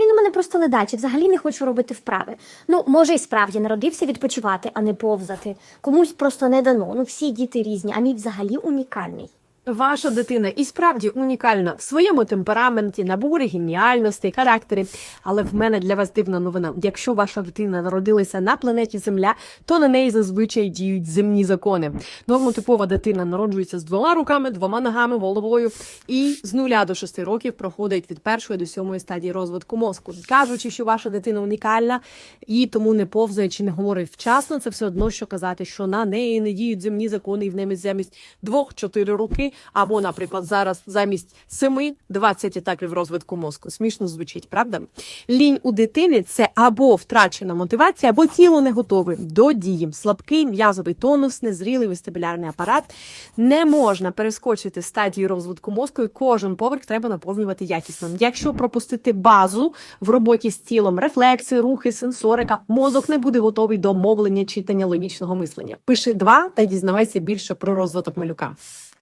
Він у мене просто ледачий, взагалі не хочу робити вправи. Ну, може, і справді народився відпочивати, а не повзати. Комусь просто не дано. Ну, всі діти різні, а мій взагалі унікальний. Ваша дитина і справді унікальна в своєму темпераменті, наборі геніальностей, характері. Але в мене для вас дивна новина. Якщо ваша дитина народилася на планеті Земля, то на неї зазвичай діють земні закони. Нормотипова дитина народжується з двома руками, двома ногами, головою і з нуля до шести років проходить від першої до сьомої стадії розвитку мозку. Кажучи, що ваша дитина унікальна і тому не повзає чи не говорить вчасно, це все одно, що казати, що на неї не діють земні закони, і в неї замість двох-чотири роки, або, наприклад, зараз замість семи 20 етапів розвитку мозку. Смішно звучить, правда? Лінь у дитини це або втрачена мотивація, або тіло не готове до дії. Слабкий м'язовий тонус, незрілий вестибулярний апарат. Не можна перескочити стадії розвитку мозку, і кожен поверх треба наповнювати якісно. Якщо пропустити базу в роботі з тілом, рефлекси, рухи, сенсорика, мозок не буде готовий до мовлення, читання, логічного мислення. Пиши два та дізнавайся більше про розвиток малюка.